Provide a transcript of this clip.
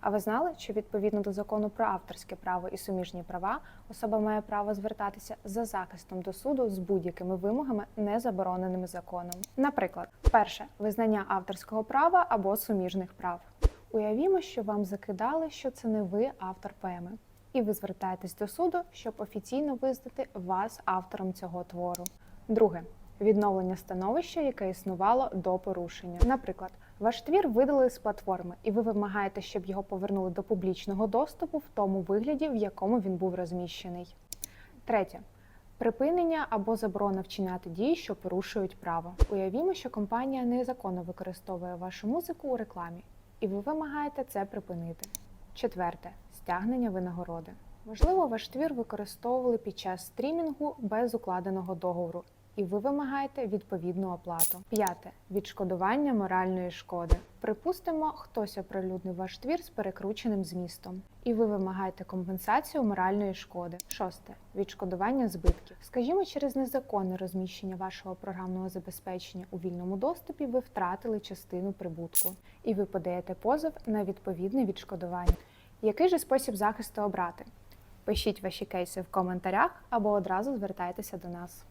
А ви знали, що відповідно до закону про авторське право і суміжні права особа має право звертатися за захистом до суду з будь-якими вимогами, не забороненими законом. Наприклад, перше визнання авторського права або суміжних прав. Уявімо, що вам закидали, що це не ви автор поеми, і ви звертаєтесь до суду, щоб офіційно визнати вас автором цього твору. Друге відновлення становища, яке існувало до порушення. Наприклад, ваш твір видали з платформи, і ви вимагаєте, щоб його повернули до публічного доступу в тому вигляді, в якому він був розміщений. Третє. Припинення або заборона вчиняти дії, що порушують право. Уявімо, що компанія незаконно використовує вашу музику у рекламі, і ви вимагаєте це припинити. Четверте стягнення винагороди. Можливо, ваш твір використовували під час стрімінгу без укладеного договору, і ви вимагаєте відповідну оплату. П'яте відшкодування моральної шкоди. Припустимо, хтось оприлюднив ваш твір з перекрученим змістом, і ви вимагаєте компенсацію моральної шкоди. Шосте відшкодування збитків. Скажімо, через незаконне розміщення вашого програмного забезпечення у вільному доступі ви втратили частину прибутку, і ви подаєте позов на відповідне відшкодування. Який же спосіб захисту обрати? Пишіть ваші кейси в коментарях або одразу звертайтеся до нас.